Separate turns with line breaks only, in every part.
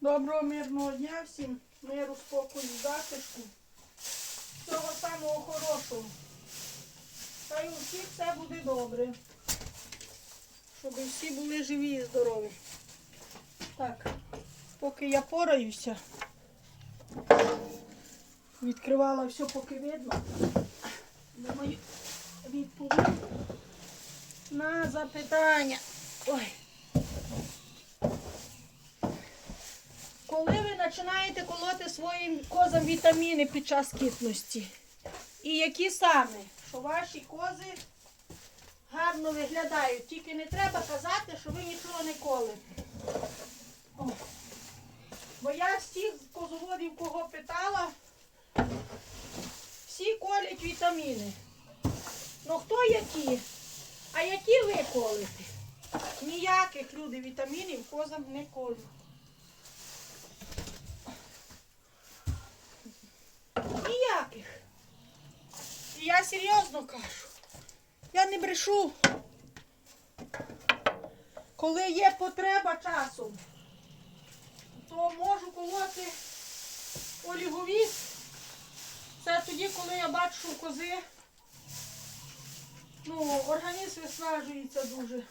Доброго мирного дня всім, миру, спокою, затишку. Всього самого хорошого. Та й у всіх все буде добре. Щоб всі були живі і здорові. Так, поки я пораюся, відкривала все, поки видно. Думаю, відповім на запитання. Ой. Коли ви починаєте колоти своїм козам вітаміни під час кітності? І які саме? Що ваші кози гарно виглядають. Тільки не треба казати, що ви нічого не колите. О. Бо я всіх козоводів, кого питала, всі колять вітаміни. Ну хто які? А які ви колите? Ніяких люди вітамінів козам не колють. Ніяких. І я серйозно кажу. Я не брешу. Коли є потреба часом, то можу колоти оліговіт. Це тоді, коли я бачу, кози ну, організм виснажується дуже.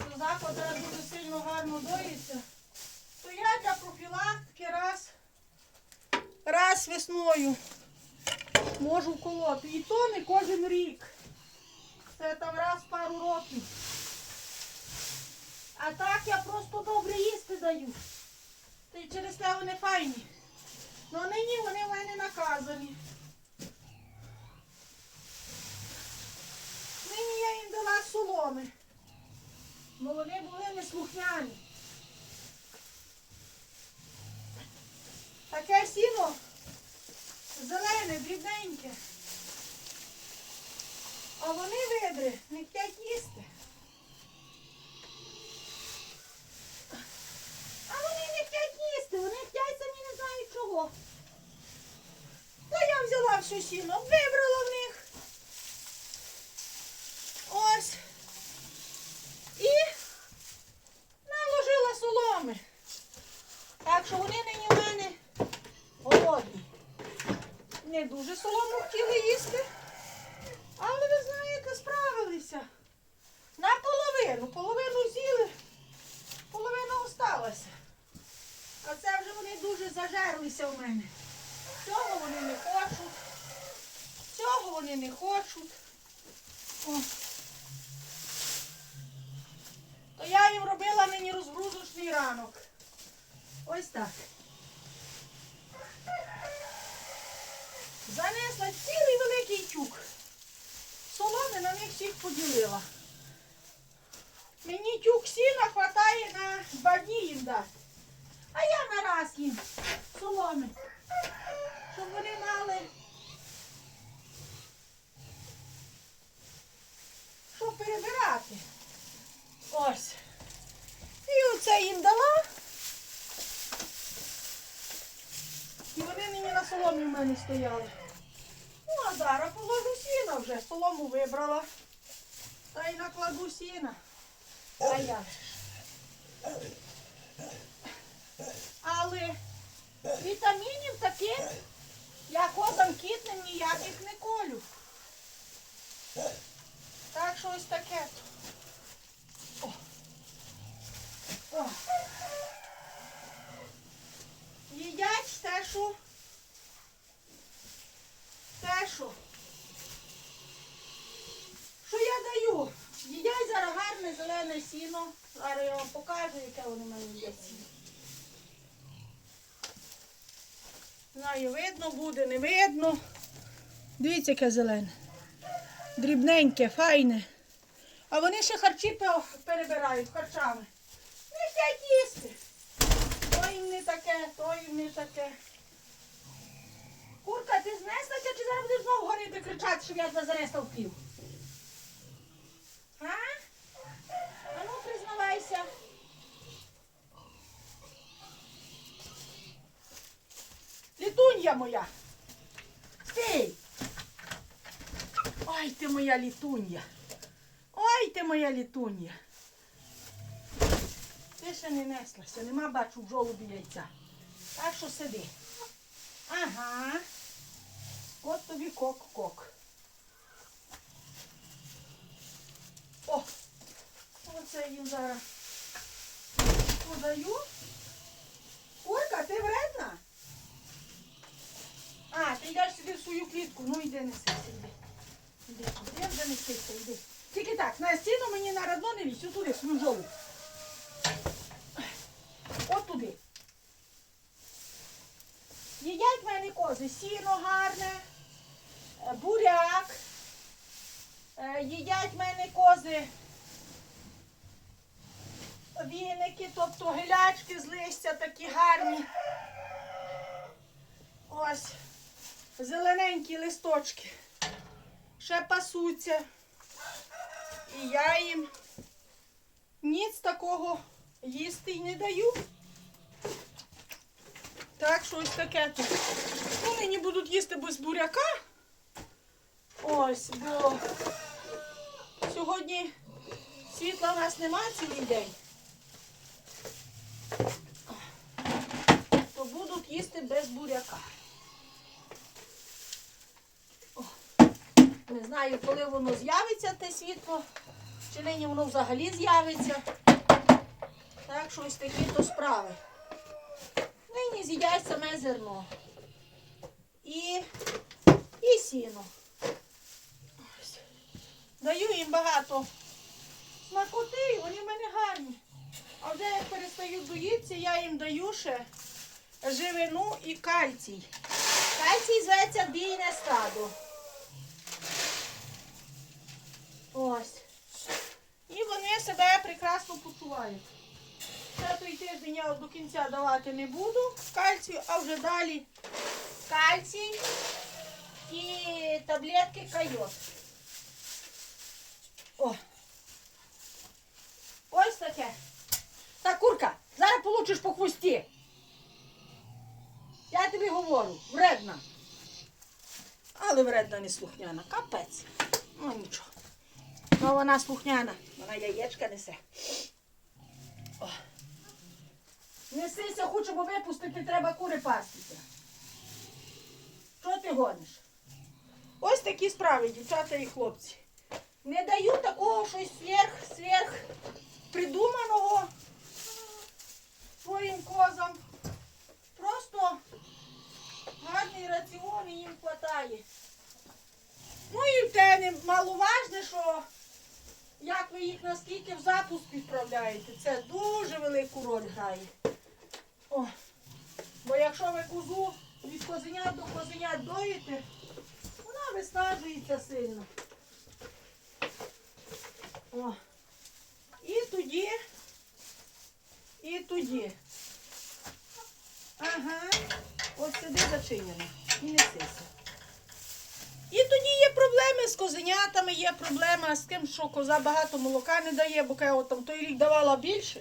Що заклади дуже сильно гарно доїться, то я для профілактики раз раз весною можу вколоти. І то не кожен рік. Це там раз пару років. А так я просто добре їсти даю. Та й через те вони файні. Ну нині вони в мене наказані. Нині я їм дала соломи. Бо вони були неслухняні. Таке сіно зелене. А вони видри, не хочуть їсти. А вони не хочуть їсти, вони хочуть самі не знають чого. То я взяла в шушіну, вибрала в них. Ось. І наложила соломи. Так що вони нині в мене голодні. Не дуже солому хотіли їсти. Але ви знаєте, справилися. Наполовину. Половину з'їли, половина осталася. А це вже вони дуже зажерлися в мене. Цього вони не хочуть. Цього вони не хочуть. О. То я їм робила нині розгрузочний ранок. Ось так. Занесла цілий великий тюк. Соломи на них всіх поділила. Мені тюк сіна хватає на два дні їм дати. А я на раз їм соломи. Щоб вони мали. Щоб перебирати. Ось. І оце їм дала. І вони мені на соломі в мене стояли. Ну, а зараз положу сіна вже. Солому вибрала. Та й накладу сіна. А я. Але вітамінів таких, я козам кітним ніяких не колю. Так що ось таке. О. О. Їдять те, що. Те, що. Що я даю? Їдять зараз гарне зелене сіно. Зараз я вам покажу, яке вони в мене їдять сіно. Знаю, видно буде, не видно. Дивіться, яке зелене. Дрібненьке, файне. А вони ще харчі перебирають харчами. Не хочуть їсти. То їм не таке, то їм не таке. Курка, ти знесла чи зараз будеш знову горіти кричати, щоб я тебе занесла в пів? А? А ну признавайся. Літунья моя. Стій. Ой, ти моя літунья. Ой, ти моя літунья. Ти ще не неслася. Нема бачу в жолобі яйця. Так що сиди. Ага. От тобі кок-кок. О! Оце їм зараз подаю. Курка, ти вредна? Йдеш собі в свою клітку. Ну йди несися, йди. Іди, іди вже несися, йди. Тільки так, на стіну мені на радно не лізь, туди, свою жолу. От туди. Їдять в мене кози. Сіно гарне, е, буряк. Е, Їдять в мене кози віники, тобто гелячки з листя такі гарні. Ось зелененькі листочки. Ще пасуться. І я їм ніц такого їсти й не даю. Так, що ось таке тут. Ну, нині будуть їсти без буряка. Ось, бо сьогодні світла у нас нема цілий день. То будуть їсти без буряка. О, Не знаю, коли воно з'явиться, те світло, чи нині воно взагалі з'явиться. Так що ось такі то справи. Нині з'їдять саме зерно. І, і сіно. Даю їм багато смакоти, вони в мене гарні. А вже як перестають доїтися, я їм даю ще живину і кальцій. Кальцій зветься бійне стадо. Ось. І вони себе прекрасно почувають. Ще той тиждень я до кінця давати не буду кальцію, а вже далі кальцій і таблетки кайот. О. Ось таке. Так, курка, зараз получиш по хвості. Я тобі говорю, вредна. Але вредна не слухняна. Капець. Ну нічого. Ну вона слухняна. Вона яєчка несе. О. Несися, хочу, бо випустити, треба кури пастися. Що ти гониш? Ось такі справи, дівчата і хлопці. Не даю такого щось сверх, сверх придуманого своїм козам. Просто гарний раціон і їм вистачає. Ну і те немаловажне, що як ви їх наскільки в запуск відправляєте, це дуже велику роль грає. О, бо якщо ви козу від козенят до козенят доїте, вона виснажується сильно. О. І тоді, і тоді. Ага. От сиди зачинено. І несися. І тоді є проблеми з козенятами, є проблема з тим, що коза багато молока не дає, бо каже, от там той рік давала більше,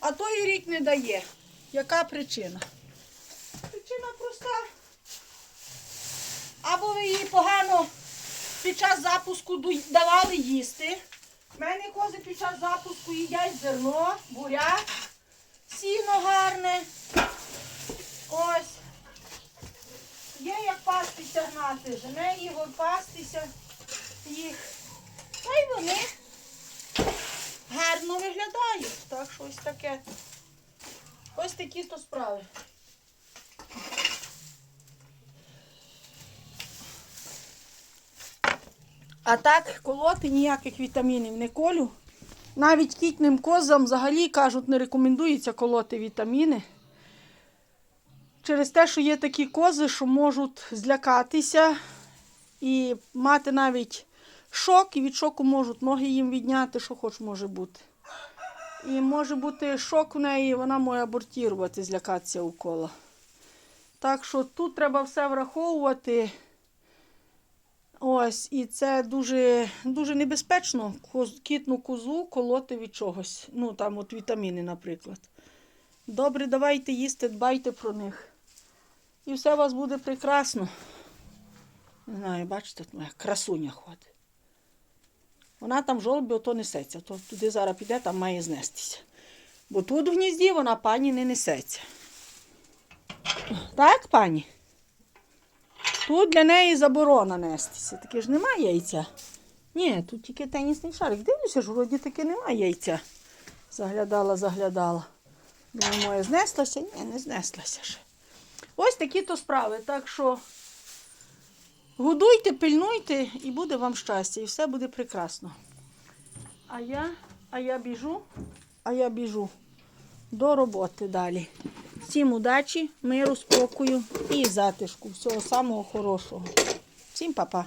а той рік не дає. Яка причина? Причина проста. Або ви їй погано під час запуску давали їсти. У мене кози під час запуску їдять зерно, буряк, сіно гарне. Ось. Є як пастися гнати, жене його пастися їх. Та й вони гарно виглядають. Так що ось таке. Ось такі то справи. А так, колоти ніяких вітамінів не колю. Навіть кітним козам взагалі кажуть, не рекомендується колоти вітаміни. Через те, що є такі кози, що можуть злякатися і мати навіть шок, і від шоку можуть ноги їм відняти, що хоч може бути. І може бути шок у неї, вона може абортувати, злякатися укола. Так що тут треба все враховувати. Ось, і це дуже, дуже небезпечно кітну козу колоти від чогось. Ну, там от вітаміни, наприклад. Добре, давайте їсти, дбайте про них. І все у вас буде прекрасно. Не знаю, бачите, тут моя красуня ходить. Вона там жолобі ото несеться, то туди зараз піде, там має знестися. Бо тут в гнізді вона пані не несеться. Так, пані? Тут для неї заборона нестися. Таке ж немає яйця. Ні, тут тільки тенісний шарик. Дивлюся ж, вроді таки немає яйця. Заглядала, заглядала. Думаю, моє? Ні, не знеслася ще. Ось такі то справи. Так що годуйте, пильнуйте і буде вам щастя, і все буде прекрасно. А я, а я біжу, а я біжу до роботи далі. Всім удачі, миру, спокою і затишку. Всього самого хорошого. Всім па-па.